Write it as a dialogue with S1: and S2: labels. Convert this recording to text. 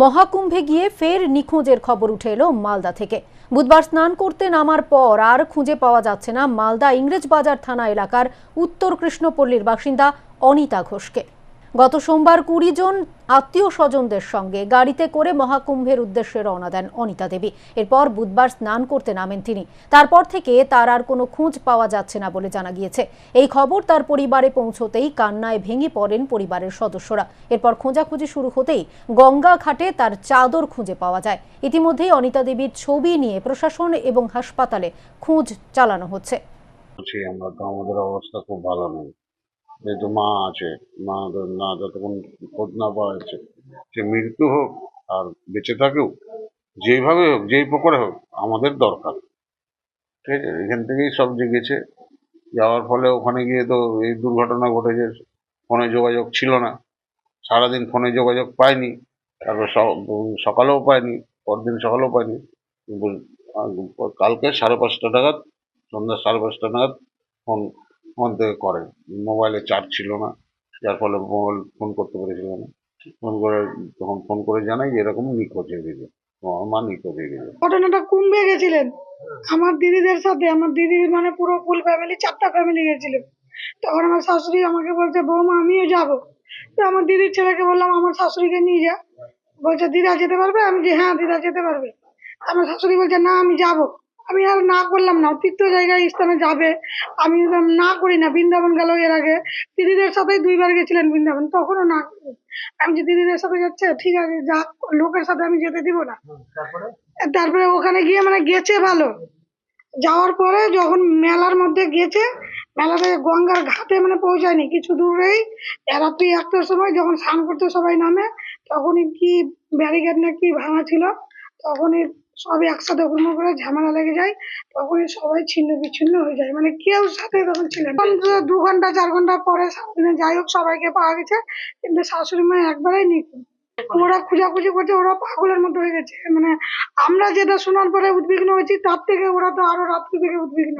S1: মহাকুম্ভে গিয়ে ফের নিখোঁজের খবর উঠে এলো মালদা থেকে। বুধবার স্নান করতে নামার পর আর খুঁজে পাওয়া যাচ্ছে না মালদা ইংরেজবাজার থানা এলাকার উত্তর কৃষ্ণপল্লীর বাসিন্দা অনিতা ঘোষকে। গত সোমবার কুড়ি জন আত্মীয় স্বজনদের সঙ্গে গাড়িতে করে মহাকুম্ভের উদ্দেশ্যে রওনা দেন অনিতা দেবী। এরপর বুধবার স্নান করতে নামেন তিনি। তারপর থেকে তার আর কোনো খোঁজ পাওয়া যাচ্ছে না বলে জানা গিয়েছে। এই খবর তার পরিবারে পৌঁছতেই কান্নায় ভেঙে পড়েন পরিবারের সদস্যরা। এরপর খোঁজাখুঁজি শুরু হতেই গঙ্গা ঘাটে তার চাদর খুঁজে পাওয়া যায়। ইতিমধ্যেই অনিতা দেবীর ছবি নিয়ে প্রশাসন এবং হাসপাতালে খোঁজ চালানো হচ্ছে।
S2: আমরা আমাদের অবস্থা খুব ভালো নেই। যেহেতু মা আছে, মা না যতক্ষণ খোঁজ না পাওয়া যাচ্ছে, সে মৃত্যু হোক আর বেঁচে থাকেও যেভাবে হোক, যেই প্রকারে হোক, আমাদের দরকার। ঠিক আছে? এখান থেকেই সব জেগেছে। যাওয়ার ফলে ওখানে গিয়ে তো এই দুর্ঘটনা ঘটেছে, ফোনে যোগাযোগ ছিল না। সারাদিন ফোনে যোগাযোগ পাইনি, তারপর সকালেও পাইনি, পরদিন সকালেও পাইনি। কালকে সাড়ে পাঁচটা নাগাদ, সন্ধ্যা সাড়ে পাঁচটা নাগাদ ফোন ফোন থেকে করেন মোবাইলে চার্জ ছিল না, যার ফলে মোবাইল ফোন করতে পেরেছিল না। ফোন করে, তখন ফোন করে জানাই যে এরকম নিখোঁজ হয়ে গেছে আমার মা নিখোঁজ হয়ে গেছে
S3: ঘটনাটা কুম্ভে গেছিলেন। আমার দিদিদের সাথে, আমার দিদি মানে পুরো ফুল ফ্যামিলি চারটা ফ্যামিলি গেছিল। তখন আমার শাশুড়ি আমাকে বলছে, বৌমা, আমিও যাব। তো আমার দিদির ছেলেকে বললাম, আমার শাশুড়িকে নিয়ে যা। বলছে, দিদা যেতে পারবে? আমি যে হ্যাঁ দিদা যেতে পারবে। আমার শাশুড়ি বলছে, না, আমি যাব। আমি আর না করলাম না তীর্থ জায়গায় স্থানে যাবে। আমি না করি না বৃন্দাবন গেল এর আগে। দিদিদের সাথেই দুইবার গেছিলেন বৃন্দাবন তখনও না করি। আমি যে দিদিদের সাথে যাচ্ছে ঠিক আছে যা লোকের সাথে আমি যেতে দিব না। তারপরে? ওখানে গিয়ে মানে গেছে ভালো। যাওয়ার পরে যখন মেলার মধ্যে গেছে মেলাতে গঙ্গার ঘাটে মানে পৌঁছায়নি কিছু দূরেই। রাত্রি একটার সময় যখন স্নান করতে সবাই নামে তখনই কি ব্যারিকেড না কি ভাঙা ছিল তখনই সব একসাথে হুড়মো করে ঝামেলা লেগে যায়, তখনই সবাই ছিন্ন বিচ্ছিন্ন হয়ে যায়। মানে কেউ সাথে তখন ছিলেন। দু ঘণ্টা, চার ঘণ্টা পরে যাই হোক, সবাইকে পাওয়া গেছে। কিন্তু শাশুড়ি মা একবারেই নিখুঁত ওরা খুঁজাখুঁজি করছে, ওরা পাগলের মতো হয়ে গেছে। মানে আমরা যেটা শোনার পরে উদ্বিগ্ন হয়েছি, তার থেকে ওরা তো আরও রাত্রি থেকে উদ্বিগ্ন।